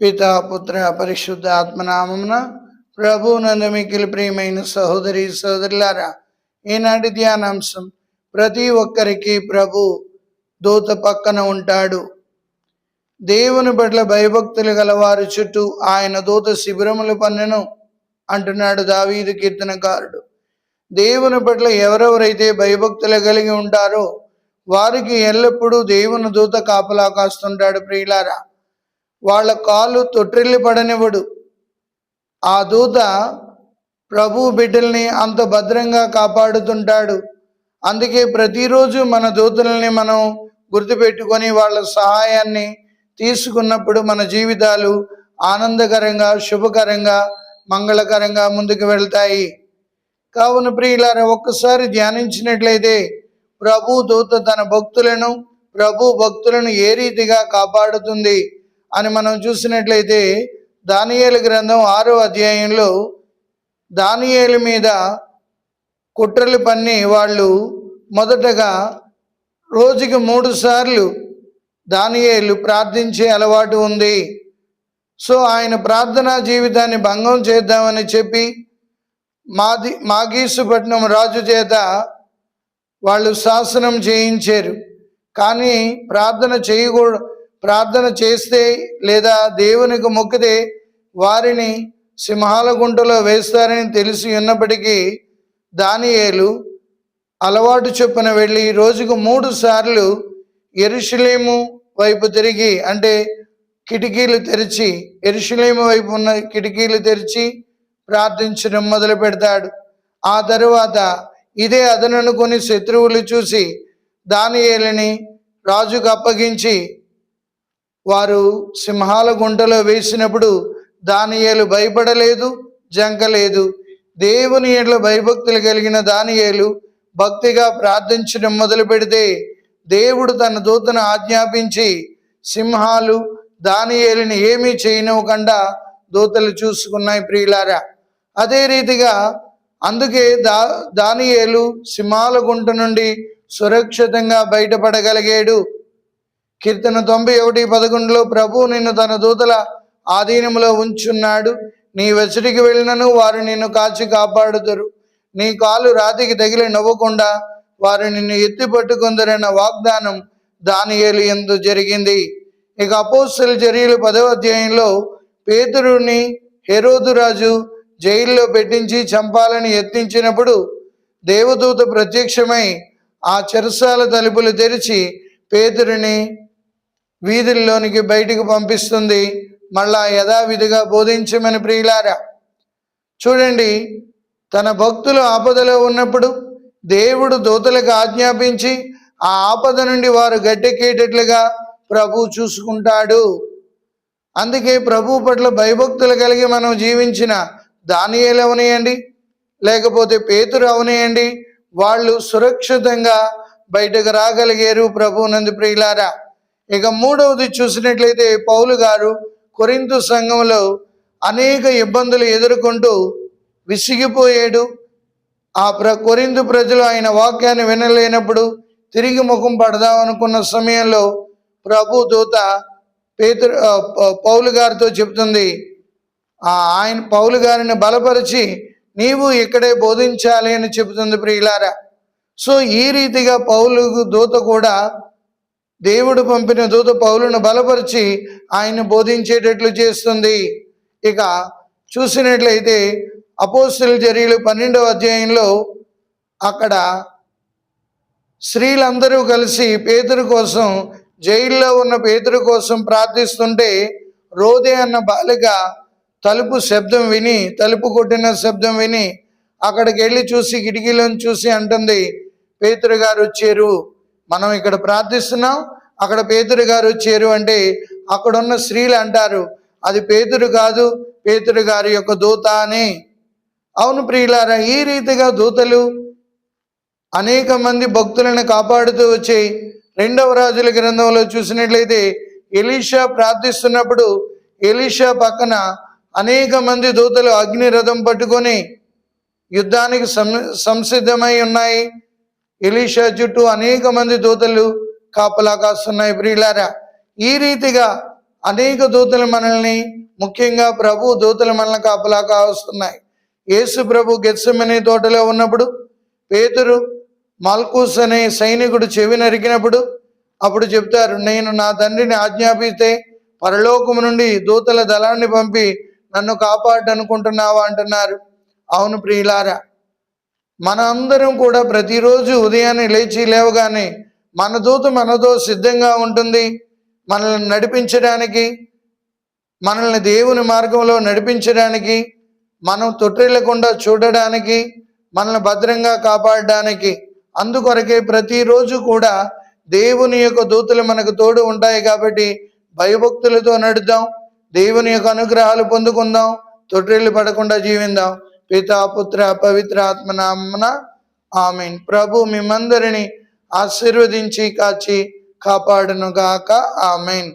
పిత పుత్ర పరిశుద్ధ ఆత్మనామమున ప్రభు నందు ప్రియమైన సహోదరి సహోదరులారా ఈనాటి ధ్యానాంశం ప్రతి ఒక్కరికి ప్రభు దూత పక్కన ఉంటాడు. దేవుని పట్ల భయభక్తులు గల వారి చుట్టూ ఆయన దూత శిబిరములు పన్నెను అంటున్నాడు దావీదు కీర్తనకారుడు. దేవుని పట్ల ఎవరెవరైతే భయభక్తులు కలిగి ఉంటారో వారికి ఎల్లప్పుడూ దేవుని దూత కాపలా కాస్తుంటాడు ప్రియులారా. వాళ్ళ కాలు తొట్టిల్లి పడనివ్వడు ఆ దూత ప్రభు బిడ్డల్ని అంత భద్రంగా కాపాడుతుంటాడు. అందుకే ప్రతిరోజు మన దూతల్ని మనం గుర్తుపెట్టుకొని వాళ్ళ సహాయాన్ని తీసుకున్నప్పుడు మన జీవితాలు ఆనందకరంగా శుభకరంగా మంగళకరంగా ముందుకు వెళ్తాయి. కావున ప్రియులారా ఒక్కసారి ధ్యానించినట్లయితే ప్రభు దూత తన భక్తులను ప్రభు భక్తులను ఏ రీతిగా కాపాడుతుంది? అని మనం చూసినట్లయితే దానియేలు గ్రంథం ఆరో అధ్యాయంలో దానియేలు మీద కుట్రలు పన్ని వాళ్ళు మొదటగా రోజుకి మూడు సార్లు దానియేలు ప్రార్థించే అలవాటు ఉంది. సో ఆయన ప్రార్థనా జీవితాన్ని భంగం చేద్దామని చెప్పి మాది మాగీసుపట్నం రాజు చేత వాళ్ళు శాసనం చేయించారు. కానీ ప్రార్థన చేయకూడదు ప్రార్థన చేస్తే లేదా దేవునికి మొక్కితే వారిని సింహాల గుంటలో వేస్తారని తెలిసి ఉన్నప్పటికీ దానియేలు అలవాటు చొప్పున వెళ్ళి రోజుకు మూడు సార్లు ఎరుషులేము వైపు తిరిగి అంటే కిటికీలు తెరిచి ఎరుషులేము వైపు ఉన్న కిటికీలు తెరిచి ప్రార్థించడం మొదలు పెడతాడు. ఆ తరువాత ఇదే అదననుకొని శత్రువులు చూసి దానియేలిని రాజుకు అప్పగించి వారు సింహాల గుంటలో వేసినప్పుడు దానియేలు భయపడలేదు జంకలేదు. దేవుని ఏళ్ళ భయభక్తులు కలిగిన దానియేలు భక్తిగా ప్రార్థించడం మొదలు పెడితే దేవుడు తన దూతను ఆజ్ఞాపించి సింహాలు దానియేలుని ఏమీ చేయనివ్వకుండా దూతలు చూసుకున్నాయి ప్రియులారా. అదే రీతిగా అందుకే దా దానియేలు సింహాల గుంట నుండి సురక్షితంగా బయటపడగలిగాడు. కీర్తన తొంభై ఒకటి పదకొండులో ప్రభు నిన్ను తన దూతల ఆధీనంలో ఉంచున్నాడు. నీ వెచ్చడికి వెళ్ళినను వారు నిన్ను కాచి కాపాడుతారు నీ కాలు రాతికి తగిలి నవ్వకుండా వారు నిన్ను ఎత్తి పట్టుకుందరన్న వాగ్దానం దానియేలు ఎందు జరిగింది. ఇక అపోస్తుల చర్యలు పదవ అధ్యాయంలో పేతురుని హెరోదురాజు జైల్లో పెట్టించి చంపాలని యత్నించినప్పుడు దేవదూత ప్రత్యక్షమై ఆ చెరసాల తలుపులు తెరిచి పేతురిని వీధుల్లోనికి బయటికి పంపిస్తుంది. మళ్ళా యథావిధిగా బోధించమని ప్రియులారా చూడండి తన భక్తులు ఆపదలో ఉన్నప్పుడు దేవుడు దూతలకు ఆజ్ఞాపించి ఆ ఆపద నుండి వారు గట్టెక్కేటట్లుగా ప్రభు చూసుకుంటాడు. అందుకే ప్రభు పట్ల భయభక్తులు కలిగి మనం జీవించిన దానియేలు అవనేయండి లేకపోతే పేతురు అవనేయండి వాళ్ళు సురక్షితంగా బయటకు రాగలిగారు ప్రభు నంది ప్రియులారా. ఇక మూడవది చూసినట్లయితే పౌలు గారు కొరింతు సంఘంలో అనేక ఇబ్బందులు ఎదుర్కొంటూ విసిగిపోయాడు. ఆ ప్ర కొరిందు ప్రజలు ఆయన వాక్యాన్ని వినలేనప్పుడు తిరిగి ముఖం పడదాం అనుకున్న సమయంలో ప్రభు దూత పేతురు ప- పౌలు గారితో చెప్తుంది ఆయన పౌలు గారిని బలపరిచి నీవు ఇక్కడే బోధించాలి అని చెబుతుంది ప్రియులారా. సో ఈ రీతిగా పౌలు దూత కూడా దేవుడు పంపిన దూత పౌలను బలపరిచి ఆయన బోధించేటట్లు చేస్తుంది. ఇక చూసినట్లయితే అపోస్తుల చర్యలు పన్నెండవ అధ్యాయంలో అక్కడ స్త్రీలందరూ కలిసి పేదరు కోసం జైల్లో ఉన్న పేదరు కోసం ప్రార్థిస్తుంటే రోదే అన్న బాలిక తలుపు శబ్దం విని తలుపు కొట్టిన శబ్దం విని అక్కడికి వెళ్ళి చూసి కిటికీలను చూసి అంటుంది పేతురు గారు వచ్చారు. మనం ఇక్కడ ప్రార్థిస్తున్నాం. అక్కడ పేతురు గారు వచ్చారు అంటే అక్కడున్న స్త్రీలు అంటారు అది పేతురు కాదు పేతురు గారి యొక్క దూత అని. అవును ప్రియులారా ఈ రీతిగా దూతలు అనేక మంది భక్తులను కాపాడుతూ వచ్చి రెండవ రాజుల గ్రంథంలో చూసినట్లయితే ఎలీషా ప్రార్థిస్తున్నప్పుడు ఎలీషా పక్కన అనేక మంది దూతలు అగ్ని రథం పట్టుకొని యుద్ధానికి సం సంసిద్ధమై ఉన్నాయి. ఎలీషా చుట్టూ అనేక మంది దూతలు కాపలా కాస్తున్నాయి ప్రియులారా. ఈ రీతిగా అనేక దూతలు మనల్ని ముఖ్యంగా ప్రభు దూతలు మనల్ని కాపలా కాస్తున్నాయి యేసు ప్రభు గెత్సమనే తోటలో ఉన్నప్పుడు పేతురు మాల్కూస్ అనే సైనికుడు చెవి నరికినప్పుడు అప్పుడు చెప్తారు నేను నా తండ్రిని ఆజ్ఞాపిస్తే పరలోకము నుండి దూతల దళాన్ని పంపి నన్ను కాపాడనుకుంటున్నావా? అంటున్నారు. అవును ప్రియులారా. మన అందరం కూడా ప్రతిరోజు ఉదయాన్నే లేచి లేవగానే మన దూత మనతో సిద్ధంగా ఉంటుంది. మనల్ని నడిపించడానికి మనల్ని దేవుని మార్గంలో నడిపించడానికి మనం తొట్టిల్లకుండా చూడడానికి మనల్ని భద్రంగా కాపాడడానికి అందుకొరకే ప్రతిరోజు కూడా దేవుని యొక్క దూతలు మనకు తోడు ఉంటాయి కాబట్టి భయభక్తులతో నడుద్దాం. దేవుని యొక్క అనుగ్రహాలు పొందుకుందాం. తొట్టిల్లు పడకుండా జీవిందాం. పితా పుత్ర పవిత్ర ఆత్మనామన ఆమెన్. ప్రభు మిమ్మందరిని ఆశీర్వదించి కాచి కాపాడును గాక ఆమెన్.